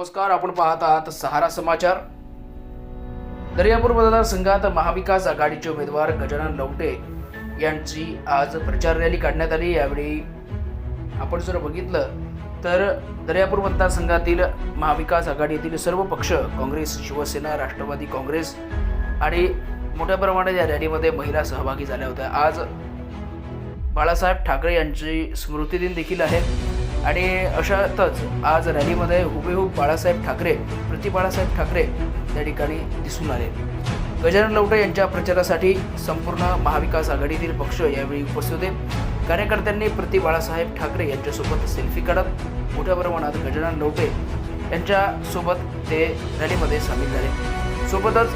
नमस्कार आपण पाहत आहात सहारा समाचार. दर्यापूर मतदारसंघात महाविकास आघाडीचे उमेदवार गजानन लवटे यांची आज प्रचार रॅली काढण्यात आली. यावेळी आपण जर बघितलं तर दर्यापूर मतदारसंघातील महाविकास आघाडीतील सर्व पक्ष काँग्रेस शिवसेना राष्ट्रवादी काँग्रेस आणि मोठ्या प्रमाणात या रॅलीमध्ये महिला सहभागी झाल्या होत्या. आज बाळासाहेब ठाकरे यांची स्मृतिदिन देखील आहे. आणि अशातच आज रॅलीमध्ये हुबेहूब बाळासाहेब ठाकरे प्रति बाळासाहेब ठाकरे त्या ठिकाणी दिसून आले. गजानन लवटे यांच्या प्रचारासाठी संपूर्ण महाविकास आघाडीतील पक्ष यावेळी उपस्थित होते. कार्यकर्त्यांनी प्रति बाळासाहेब ठाकरे यांच्यासोबत सेल्फी काढत मोठ्या प्रमाणात गजानन लवटे यांच्यासोबत ते रॅलीमध्ये सामील झाले. सोबतच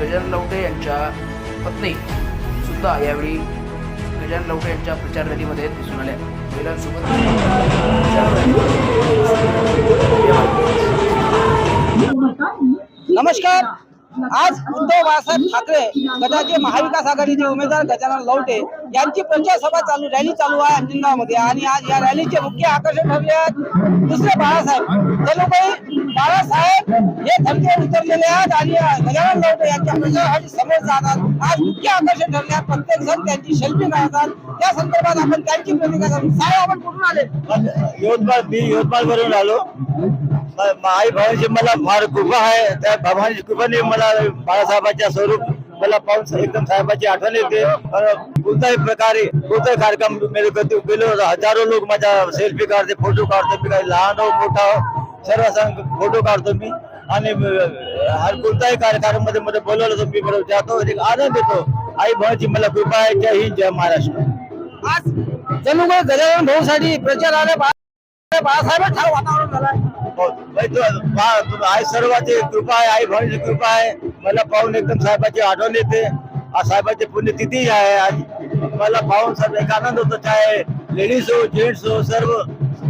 गजानन लवटे यांच्या पत्नी सुद्धा यावेळी गजानन लवटे यांच्या प्रचार रॅलीमध्ये दिसून आल्या महिलांसोबत नमस्कार. आज उद्धव बाळासाहेब ठाकरे गटाचे महाविकास आघाडीचे उमेदवार गजानन लवटे यांची पंचायत सभा चालू रॅली चालू आहे अंजनगावमध्ये आणि आज या रॅलीचे मुख्य आकर्षण ठरले आहेत दुसरे बाळासाहेब. ते बाळासाहेब हे धमकीवर उतरलेले आहेत आणि गजानन लवटे यांच्या प्रचारासाठी समोर जातात आज मुख्य आकर्षण ठरले आहेत. प्रत्येक जण त्यांची सेल्फी काढतात. त्या संदर्भात आपण त्यांची प्रतिक्रिया करू. साहेब आपण कुठून आले? यवतमाळ मी यवतमाळ वरून आलो आई भावांची मला फार कृपा आहे. त्या भावांची कृपाने मला बाळासाहेबांच्या स्वरूप मला पाहून एकदम साहेबांची आठवण येते अ, कोणत्याही प्रकारे कोणताही कार्यक्रम मेरे करते गेलो हजारो लोक माझ्या सेल्फी काढते फोटो काढतो मी काही लहान हो मोठा हो सर्व संग फोटो काढतो मी आणि अ, हर कोणत्याही कार्यक्रममध्ये मध्ये बोलवलं तर मी बरोबर जातो एक आनंद येतो आई भावाची मला कृपा आहे जय हिंद जय महाराष्ट्र। आज जणू काही गजानन भाऊसाठी प्रचार आले बाळासाहेब ठाव वातावरण झालं हो, सर्वांची कृपा आहे आई भावाची कृपा आहे मला पाहून एकदम साहेबाची आठवण येते. साहेबाची पुण्यतिथी आहे आज. मला पाहून सर्व एक आनंद होतो. चाहे लेडीज हो जेंट्स हो सर्व.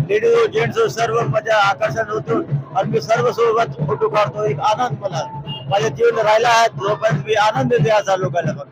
लेडीज हो जेंट्स हो सर्व माझ्या आकर्षण होतो. आणि मी सर्व सोबत फोटो काढतो. एक आनंद मला. माझ्या जीवन राहिला आहे. जोपर्यंत मी आनंद देते असा लोकांना बघ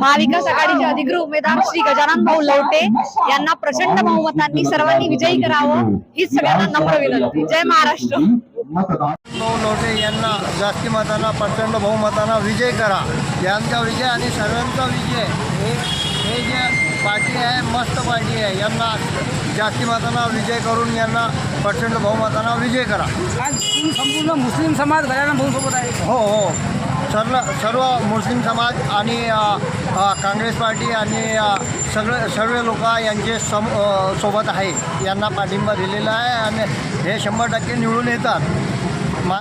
महाविकास आघाडीचे अधिकृत उमेदवार श्री गजानन भाऊ लवटे यांना प्रचंड बहुमतांनी सर्वांनी विजयी करावं हीच सगळ्यांना नम्र विनंती. जय महाराष्ट्र. भाऊ लोटे यांना जास्ती मतांना प्रचंड बहुमतांना विजय करा. यांचा विजय आणि सर्वांचा विजय. हे हे जे पार्टी आहे मस्त पार्टी आहे यांना जास्ती मतांना विजय करून यांना प्रचंड बहुमतांना विजय करा. संपूर्ण मुस्लिम समाज गजानन भाऊ सोबत आहे. हो हो. सर्व सर्व मुस्लिम समाज आणि काँग्रेस पार्टी आणि अ, सगळे सर्व लोक यांचे सम सोबत आहे. यांना पाठिंबा दिलेला आहे आणि हे शंभर टक्के निवडून येतात. मा